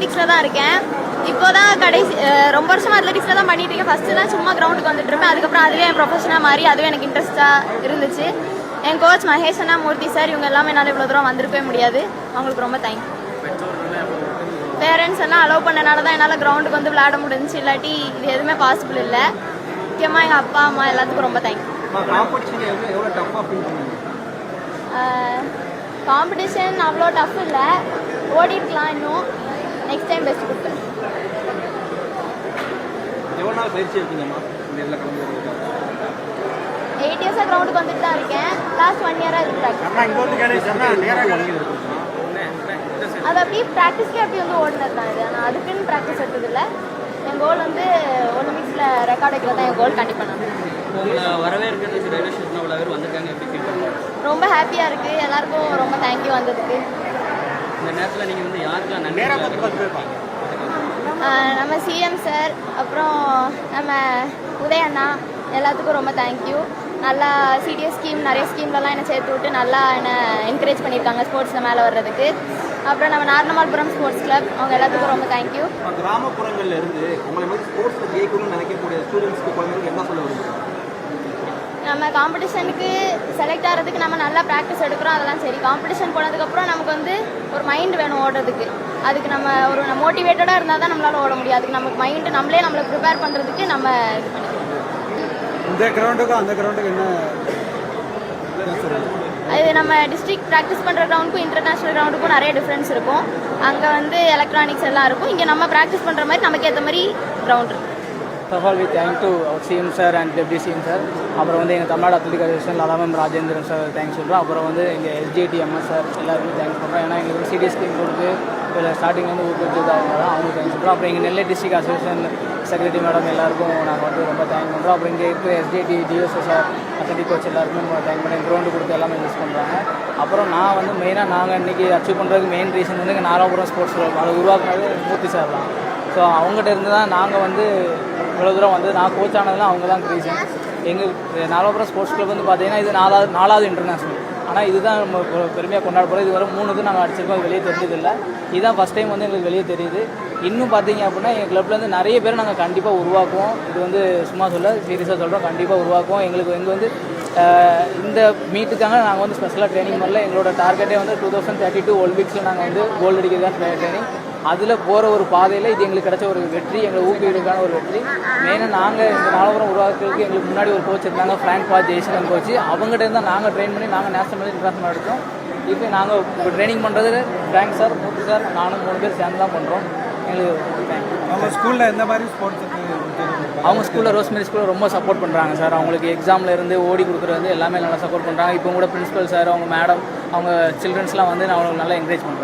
அத்லெட்டிக்ஸில் தான் இருக்கேன். இப்போ தான் கடைசி ரொம்ப வருஷமா அத்லெட்டிக்ஸில் தான் பண்ணிட்டு இருக்கேன். தான் சும்மா கிரவுண்டுக்கு வந்துட்டு இருப்பேன். அதுக்கப்புறம் அதுவே என் ப்ரொஃபஷனாக மாறி அதுவே எனக்கு இன்ட்ரெஸ்ட்டாக இருந்துச்சு. என் கோச் மகேஷ் அண்ணா மூர்த்தி சார் இவங்க எல்லாமே என்னால் இவ்வளோ தூரம் வந்திருக்கவே முடியாது. அவங்களுக்கு ரொம்ப தேங்க்ஸ் பேரண்ட்ஸ் எல்லாம் அலோவ் பண்ணனால தான் என்னால் கிரவுண்டுக்கு வந்து விளையாட முடிஞ்சுச்சு. இல்லாட்டி இது எதுவுமே பாசிபிள் இல்லை. முக்கியமாக எங்கள் அப்பா அம்மா எல்லாத்துக்கும் ரொம்ப பண்ணுவீங்க காம்படிஷன் அவ்வளோ டஃப் இல்லை. ஓடிருக்கலாம் இன்னும். நெக்ஸ்ட் டைம் பெஸ்ட் கொடுப்பேன். எவ்வளோ நாள் பயிற்சி எடுத்தீங்கம்மா? இதில் கலந்து எயிட் இயர்ஸாக கிரவுண்டுக்கு வந்துட்டு தான் இருக்கேன். லாஸ்ட் ஒன் இயராக இருக்கு ப்ராக்டிஸ் அது அப்படியே ப்ராக்டிஸ்க்கே அப்படி வந்து ஓடினது தான் இது. நான் அதுக்குன்னு ப்ராக்டிஸ் எடுத்ததில்ல. என் கோல் வந்து ஒலிம்பிக்ஸில் ரெக்கார்ட் வைக்கிறது தான் என் கோல் கண்டிப்பாக நான். உங்களை வரவேற்கிறதுக்கு ரயில்வே ஸ்டேஷன் அவ்வளோ பேர் வந்திருக்காங்க எப்படி ஃபீல் பண்ணுறீங்க? ரொம்ப ஹாப்பியாக இருக்குது எல்லாருக்கும் ரொம்ப தேங்க்யூ வந்ததுக்கு. இந்த நேரத்தில் நீங்கள் வந்து யாருக்கெல்லாம் நன்றி நேராக பார்த்து பார்த்து போயிருப்பாங்க ஆஹ் நம்ம சிஎம் சார் அப்புறம் நம்ம உதய அண்ணா எல்லாத்துக்கும் ரொம்ப தேங்க்யூ நல்லா சிடிஎஸ் ஸ்கீம் நிறைய ஸ்கீம்லலாம் என்னை சேர்த்து விட்டு நல்லா என்னை என்கரேஜ் பண்ணியிருக்காங்க ஸ்போர்ட்ஸில் மேலே வர்றதுக்கு. அப்புறம் நம்ம நார்னமால்புரம் ஸ்போர்ட்ஸ் கிளப் அவங்க எல்லாத்துக்கும் ரொம்ப தேங்க்யூ கிராமப்புறங்கள்ல இருந்து உங்களை மாதிரி ஸ்போர்ட்ஸில் ஜெயிக்கணும்னு நினைக்கக்கூடிய ஸ்டூடெண்ட்ஸ்க்கு குழந்தைங்களுக்கு என்ன சொல்ல நம்ம காம்படிஷனுக்கு செலக்ட் ஆகிறதுக்கு நம்ம நல்லா ப்ராக்டிஸ் எடுக்கிறோம் அதெல்லாம் சரி. காம்படிஷன் போனதுக்கப்புறம் நமக்கு வந்து ஒரு மைண்ட் வேணும் ஓடுறதுக்கு. அதுக்கு நம்ம ஒரு மோட்டிவேட்டடாக இருந்தால் தான் நம்மளால ஓட முடியும். அதுக்கு நமக்கு மைண்டு நம்மளே நம்மளை ப்ரிப்பேர் பண்ணுறதுக்கு நம்ம இது பண்ணிக்கணும் இந்த கிரவுண்டுக்கும் அந்த கிரவுண்டுக்கு என்ன அது நம்ம டிஸ்ட்ரிக்ட் ப்ராக்டிஸ் பண்ணுற கிரவுண்டுக்கும் இன்டர்நேஷ்னல் கிரவுண்டுக்கும் நிறைய டிஃப்ரென்ஸ் இருக்கும். அங்கே வந்து எலக்ட்ரானிக்ஸ் எல்லாம் இருக்கும். இங்கே நம்ம ப்ராக்டிஸ் பண்ணுற மாதிரி நமக்கு ஏற்ற மாதிரி கிரவுண்ட் இருக்கும் first of all we thank to CM sir and deputy CM sir அப்புறம் வந்து எங்கள் Tamil Nadu athletic association Latha ma'am Rajendran sir thanks சொல்கிறோம் அப்புறம் வந்து எங்கள் எஸ்ஜிடி எம்எஸ் சார் எல்லாருக்கும் தேங்க்ஸ் பண்ணுறோம் ஏன்னா எங்களுக்கு சிடி ஸ்கீம் கொடுத்து இதில் ஸ்டார்டிங்லேருந்து ஊக்குவிச்சது அவங்க தான் அவங்களுக்கு தேங்க்ஸ் சொல்கிறோம் அப்புறம் எங்கள் Nellai district association secretary madam எல்லாருக்கும் நாங்கள் வந்து ரொம்ப தேங்க் பண்ணுறோம் அப்புறம் இங்கே இருக்கிற SGT DSO sir athletic coach எல்லாருக்குமே ரொம்ப தேங்க் பண்ணி க்ரௌண்டு கொடுத்து எல்லாமே யூஸ் பண்ணுறாங்க அப்புறம் நான் வந்து மெயினாக நாங்கள் இன்றைக்கி அச்சீவ் பண்ணுறதுக்கு மெயின் ரீசன் வந்து எங்கள் ஸ்போர்ட்ஸ் அதை உருவாக்குனது மூர்த்தி சார் தான். ஸோ அவங்ககிட்ட இருந்து தான் நாங்கள் வந்து இவ்வளோ தூரம் வந்து நான் கோச் ஆனதுலாம் அவங்க தான் ரீசன் எங்கள் நாலாபுரம் ஸ்போர்ட்ஸ் கிளப் வந்து பார்த்தீங்கன்னா இது நாலாவது நாலாவது இன்டர்நேஷ்னல் ஆனால் இதுதான் நம்ம பெருமையாக கொண்டாட போகிறோம் இது வரை மூணுக்கு நாங்கள் அடிச்சிருக்கோம். வெளியே தெரிஞ்சதில்லை. இதுதான் ஃபஸ்ட் டைம் வந்து எங்களுக்கு வெளியே தெரியுது. இன்னும் பார்த்தீங்க அப்படின்னா எங்கள் கிளப்லேருந்து நிறைய பேர் நாங்கள் கண்டிப்பாக உருவாக்குவோம். இது வந்து சும்மா சொல்ல சீரியஸாக சொல்கிறோம் கண்டிப்பாக உருவாக்குவோம். எங்களுக்கு எங்கள் வந்து இந்த மீட்டுக்காக நாங்கள் வந்து ஸ்பெஷலாக ட்ரைனிங் பண்ணல. எங்களோட டார்கெட்டே வந்து டூ தௌசண்ட் தேர்ட்டி டூ ஒலிம்பிக்ஸில் நாங்கள் வந்து கோல்டு அடிக்கிறது ட்ரைனிங் அதில் போகிற ஒரு பாதையில் இது எங்களுக்கு கிடைச்ச ஒரு வெற்றி எங்களை ஊக்குவிக்கிறதுக்கான ஒரு வெற்றி. மெயினாக நாங்கள் இந்த நாலபுரம் உருவாக்குறதுக்கு எங்களுக்கு முன்னாடி ஒரு கோச் இருந்தாங்க ஃப்ராங்க் பா ஜெய்சலன் கோச் அவங்ககிட்ட இருந்தால் நாங்கள் ட்ரெயின் பண்ணி நாங்கள் நேஷனல் இன்டர்நேஷனல் எடுத்தோம். இப்போ நாங்கள் இப்போ ட்ரைனிங் பண்ணுறது ஃப்ராங்க் சார் மூர்த்தி சார் நானும் மூணு பேர் சேர்ந்து தான் பண்ணுறோம் எங்களுக்கு அவங்க ஸ்கூலில் எந்த மாதிரி ஸ்போர்ட்ஸுக்கு அவங்க ஸ்கூலில் ரோஸ்மெரி ஸ்கூலில் ரொம்ப சப்போர்ட் பண்ணுறாங்க சார் அவங்களுக்கு எக்ஸாமில் இருந்து ஓடி கொடுக்குறது எல்லாமே நல்லா சப்போர்ட் பண்ணுறாங்க இப்போ கூட பிரின்சிபல் சார் அவங்க மேடம் அவங்க சில்ட்ரன்ஸ்லாம் வந்து அவங்களுக்கு நல்லா என்கரேஜ் பண்ணுறாங்க